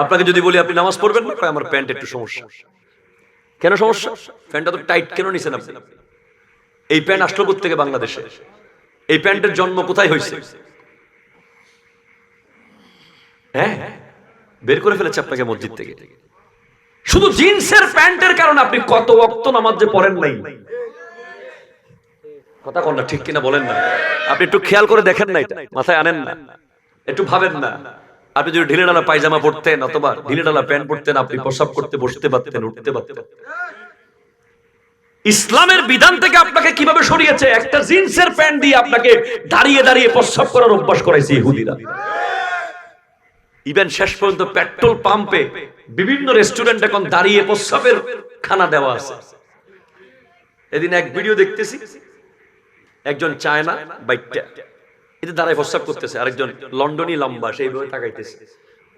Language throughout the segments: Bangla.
আপনাকে যদি বলি আপনি নামাজ পড়বেন না আমার প্যান্ট একটু সমস্যা। কেন সমস্যা? প্যান্টটা তো টাইট কেন নিছেন আপনি? এই প্যান্ট আসলো থেকে বাংলাদেশে। এই প্যান্টের জন্ম কোথায় হয়েছে? হ্যাঁ? বের করে ফেলেছে আপনাকে মসজিদ থেকে। শুধু জিন্সের প্যান্টের কারণে আপনি কত অক্ত নামাজ যে পড়েন নাই। কথা কন না, ঠিক কিনা বলেন না। আপনি একটু খেয়াল করে দেখেন না এটা। মাথায় আনেন না। একটু ভাবেন না। আপনি যদি ঢিলে ডালা পায়জামা পড়তেন অথবা ঢিলে ডালা প্যান্ট পড়তেন আপনি প্রসাব করতে, বসতে পারতেন, উঠতে পারতেন। ইসলামের বিধান থেকে আপনাকে কীভাবে সরিয়েছে? একটা জিন্সের প্যান্ট দিয়ে আপনাকে দাঁড়িয়ে দাঁড়িয়ে প্রস্রাব করার অভ্যাস করাইছে ইহুদিরা। ইভেন শেষ পর্যন্ত পেট্রোল পাম্পে বিভিন্ন রেস্টুরেন্ট এখন দাঁড়িয়ে প্রস্রাবের খানা দেওয়া আছে। এদিন এক ভিডিও দেখতেছি। একজন চায়না বাইকটা এতে দাঁড়ায় প্রস্রাব করতেছে, আরেকজন লন্ডনই লম্বা সেইভাবে তাকাইতেছে।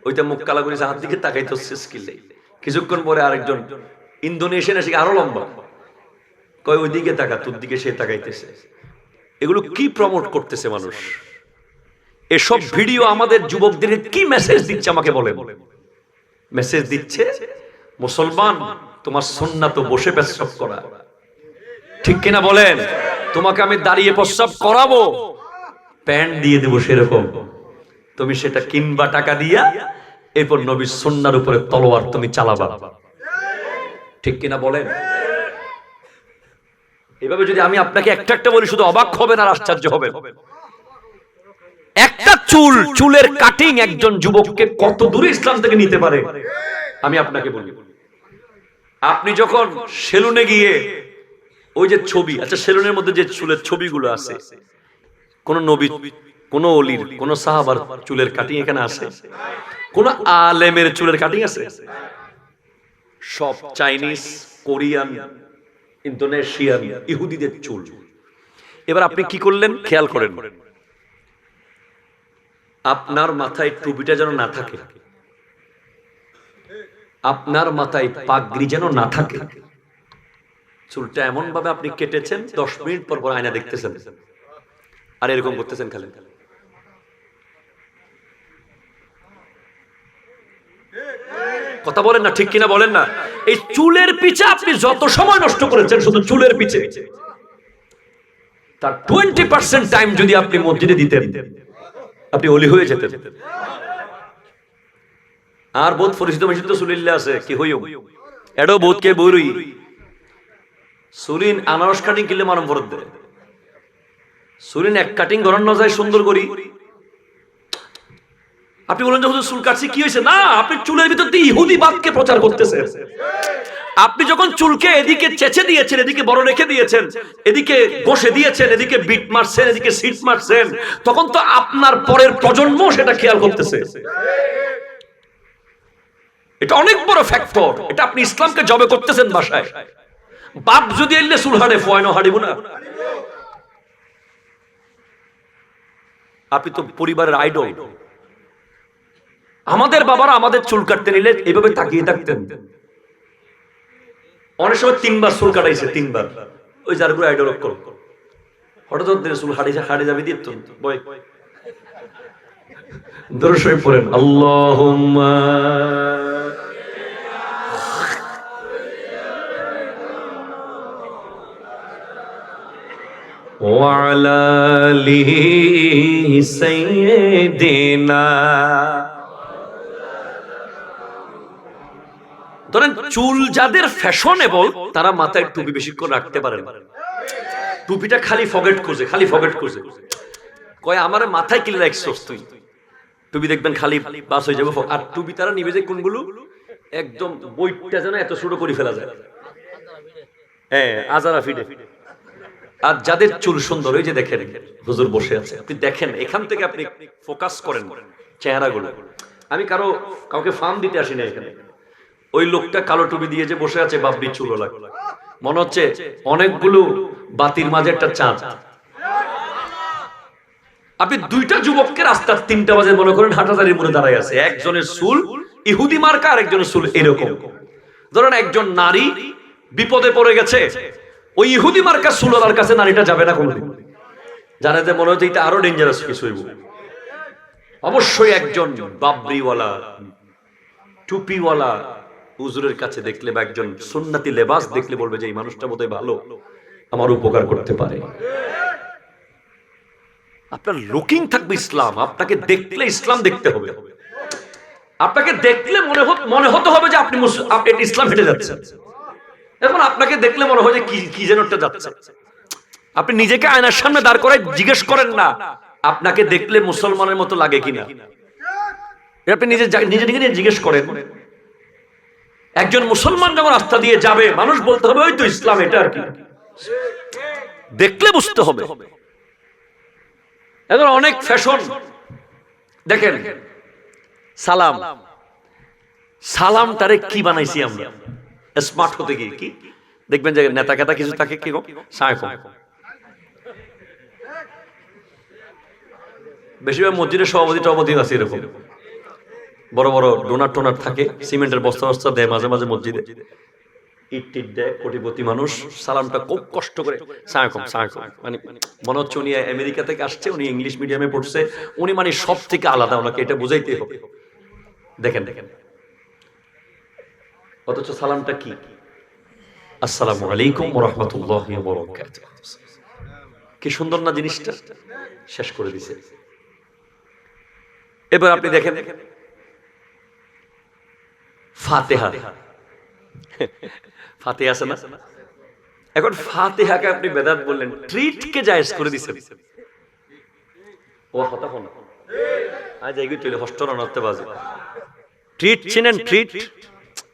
ওইটা মুখ কালা করেছে হাত দিকে তাকাইতে হচ্ছে স্কিল কিছুক্ষণ পরে আরেকজন ইন্দোনেশিয়ান এসে আরও লম্বা। কয় ওই দিকে তাকা, তোর দিকে সে তাকাইতেছে। এগুলো কি প্রমোট করতেছে মানুষ? এসব ভিডিও আমাদের যুবকদের কি মেসেজ দিচ্ছে আমাকে বলে মেসেজ দিচ্ছে, মুসলমান, তোমার সন্না তো বসে পেশাব করা। ঠিক কিনা বলেন? তোমাকে আমি দাঁড়িয়ে প্রস্রাব করাবো। প্যান্ট দিয়ে দেবো সেরকম। তুমি সেটা কিনবা, টাকা দিয়া, এরপর নবীর সন্ন্যার উপরে তলোয়ার তুমি চালাবা। ঠিক কিনা বলেন? এভাবে যদি আমি আপনাকে একটা একটা বলি, শুধু অবাক হবেন আর আশ্চর্য হবেন। একটা চুল, চুলের কাটিং একজন যুবককে কত দূরে ইসলাম থেকে নিতে পারে? আমি আপনাকে বলি। আপনি যখন সেলুনে গিয়ে ওই যে ছবি আচ্ছা সেলুনের মধ্যে যে চুলের ছবিগুলো আছে কোন নবী, কোন অলির কোন সাহাবার চুলের কাটিং এখানে আছে? কোন আলেমের চুলের কাটিং আছে? সব চাইনিজ, কোরিয়ান, ইন্দোনেশিয়ান, ইহুদিদের চুল। এবার আপনি কি করলেন? খেয়াল করেন। আপনার মাথায় টুপিটা যেন না থাকে। আপনার মাথায় পাগড়ি যেন না থাকে। চুলটা এমন ভাবে আপনি কেটেছেন, দশ মিনিট পর পর আয়না দেখতেছেন। আর এরকম করতেছেন খালি। কথা বলেন না, ঠিক কিনা বলেন না? এই চুলের পিছে আপনি যত সময় নষ্ট করেছেন, শুধু চুলের পিছে। তার টোয়েন্টি পার্সেন্ট টাইম যদি আপনি মসজিদে দিতেন, আপনি অলি হয়ে যেতেন। আর বোধ পরিচিত মেশিন তো সুলিল্লা আছে, কি হইও? এডো বহুত কে বইরই। সুলিন আনারস কাটিং কিনলে মারম ফরত দেয়। সুলিন এক কাটিং গরম না যায় সুন্দর করি। আপনি বলেন যে হুজুর চুল কাটছি, কি হয়েছে? না, আপনি চুলের ভিতর দিয়ে ইহুদিবাদকে প্রচার করতেছেন। আপনি যখন চুলকে এদিকে চেঁচে দিয়েছেন, এদিকে বড় রেখে দিয়েছেন, এদিকে বসে দিয়েছেন, এদিকে বিট মারছেন, এদিকে সিট মারছেন, তখন তো আপনার পরের প্রজন্ম সেটা খেয়াল করতেছে। এটা অনেক বড় ফ্যাক্টর এটা আপনি ইসলামকে জবে করতেছেন বাসায়। বাপ যদি এলে চুল হাড়ে ফয়নো হারিব না আপনি তো পরিবারের আইডল আমাদের বাবারা আমাদের চুল কাটতে নিলে এইভাবে তাকিয়ে থাকতেন। অনেক সময় তিনবার চুল কাটাইছে, তিনবার। ওই যার করে আইডল করো হঠাৎ চুল হাড়ি হাড়ি যাবে দিত। বয়। দর্শক পড়েন আল্লাহ وعلى آله سيدنا ধরেন চুল যাদের ফ্যাশনেবল তারা মাথায় টুপি বেশিক্ষণ রাখতে পারে না টুপিটা খালি ফগেট খুঁজে খালি ফগেট খুঁজে কয় আমার মাথায় কিলে রাখছস তুই টুপি দেখবেন খালি পাস হয়ে যাবে আর টুপি তারা নিবে যে কোনগুলো একদম বইটা যেন এত ছোট করে ফেলা যায় হ্যাঁ আজারা ফিডে আর যাদের চুল সুন্দর, ওই যে দেখেন, হুজুর বসে আছে। আপনি দেখেন, এখান থেকে আপনি ফোকাস করেন চেহারাগুলো। আমি কারও, কাউকে ফার্ম দিতে আসি না এখানে। ওই লোকটা কালো টুপি দিয়ে যে বসে আছে বাব্বি চুল লাগে। মনে হচ্ছে অনেকগুলো বাতির মাঝে একটা চাঁদ। আপনি দুইটা যুবককে রাস্তার তিনটা বাজে মনে করেন হাটাজারির মনে দাঁড়ায় আছে। একজনের চুল ইহুদি মার্কা আর একজনের চুল এরকম। ধরেন একজন নারী বিপদে পড়ে গেছে ওই ইহুদি মার্কা সুলার কাছে নারীটা যাবে না কোনদিন। জানে যে মনে হচ্ছে এটা আরও ডেঞ্জারাস কিছু হইব। অবশ্যই একজন বাবরিওয়ালা, টুপিওয়ালা হুজুরের কাছে দেখলে বা একজন সুন্নাতি লেবাস দেখলে বলবে যে এই মানুষটা বোধহয় ভালো, আমার উপকার করতে পারে। আপনার লুকিং থাকবে ইসলাম, আপনাকে দেখলে ইসলাম দেখতে হবে। আপনাকে দেখলে মনে হত মনে হতে হবে যে আপনি ইসলাম হেঁটে যাচ্ছেন। এখন আপনাকে দেখলে মনে হয় যে কি যেন একটা যাচ্ছে। আপনি নিজেকে আয়নার সামনে দাঁড় করায় জিজ্ঞেস করেন না, আপনাকে দেখলে মুসলমানের মতো লাগে কিনা। আপনি নিজে নিজে নিজে জিজ্ঞেস করেন, একজন মুসলমান যখন রাস্তা দিয়ে যাবে, মানুষ বলতে হবে, ওই তো ইসলাম, এটা আর কি? দেখলে বুঝতে হবে। এখন অনেক ফ্যাশন দেখেন, সালাম। সালাম তারে কি বানাইছি আমরা? স্মার্ট হতে গিয়ে কি? দেখবেন যে নেতা কেতা কিছু থাকে কি সায়কম বেশিরভাগ মসজিদের সভাপতি টভাপতি আছে এরকম। বড় বড় ডোনার টোনার থাকে, সিমেন্টের বস্তা বস্তা দেয় মাঝে মাঝে মসজিদে। ইট টিট দেয়, কোটিপতি মানুষ, সালামটা খুব কষ্ট করে। সায়কম সায়কম মানে মনে হচ্ছে উনি আমেরিকা থেকে আসছে, উনি ইংলিশ মিডিয়ামে পড়ছে, উনি মানে সব থেকে আলাদা, ওনাকে এটা বুঝাইতে হবে। দেখেন দেখেন। অথচ সালামটা কি? আসসালামু আলাইকুম রহমতুল্লাহ কি সুন্দর না জিনিসটা? শেষ করে দিছে। এবার আপনি দেখেন, ফাতেহা। ফাতেহা আছে না? এখন ফাতেহাকে আপনি বেদাত বললেন, ট্রিটকে জায়েজ করে দিছেন। ও কথা হন। আজ এগুলো চলে হস্টর অনর্থে বাজে। ট্রিট চিনেন ট্রিট।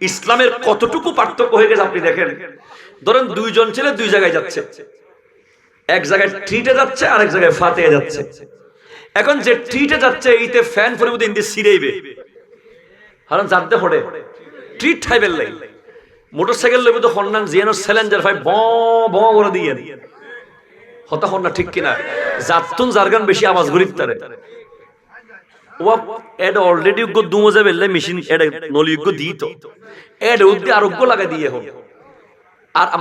ইসলামের কতটুকু পার্থক্য হয়ে গেছে আপনি দেখেন। ধরেন দুইজন ছেলে দুই জায়গায় যাচ্ছে। এক জায়গায় ট্রিটে যাচ্ছে আর এক জায়গায় ফাতে যাচ্ছে। এখন যে ট্রিটে যাচ্ছে, এইতে ফ্যান পরিবর্তে ইন্দি সিরেইবে। কারণ জানতে হড়ে ট্রিট খাইবেন লাই। মোটরসাইকেল লইবে তো হন্নান জিয়ানো স্যালেঞ্জার ভাই ব ব করে দিয়ে হতা হন্না ঠিক কিনা? জাতুন জারগান বেশি আওয়াজ গরিব তারে। অলরেডি মেশিন আরোগ্য দিয়ে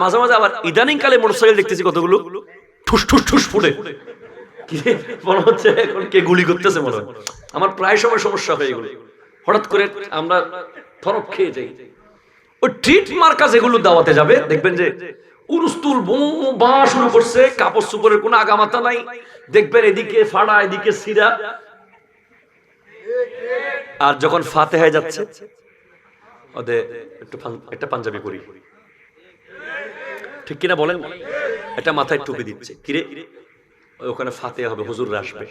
মাঝে মাঝে আবার ইদানিং কালে কতগুলো? ঠুস ঠুস ঠুস ফুটে। গুলি আমার প্রায় সময় সমস্যা হয়ে গেল। হঠাৎ করে আমরা থরক খেয়ে যাই। ওই ট্রিট মার্কা যেগুলো দাওয়াতে যাবে, দেখবেন যে উরুস্তুল বা শুরু করছে, কাপড় সুপরের কোনো আগামাতা নাই। দেখবেন এদিকে ফাড়া, এদিকে সিরা। আর যখন ফাতে হয়ে যাচ্ছে ওদের একটু একটা পাঞ্জাবি করি ঠিক কিনা বলেন? একটা মাথায় টুপি দিচ্ছে। কিরে? ওখানে ফাতে হবে হুজুর আসবে।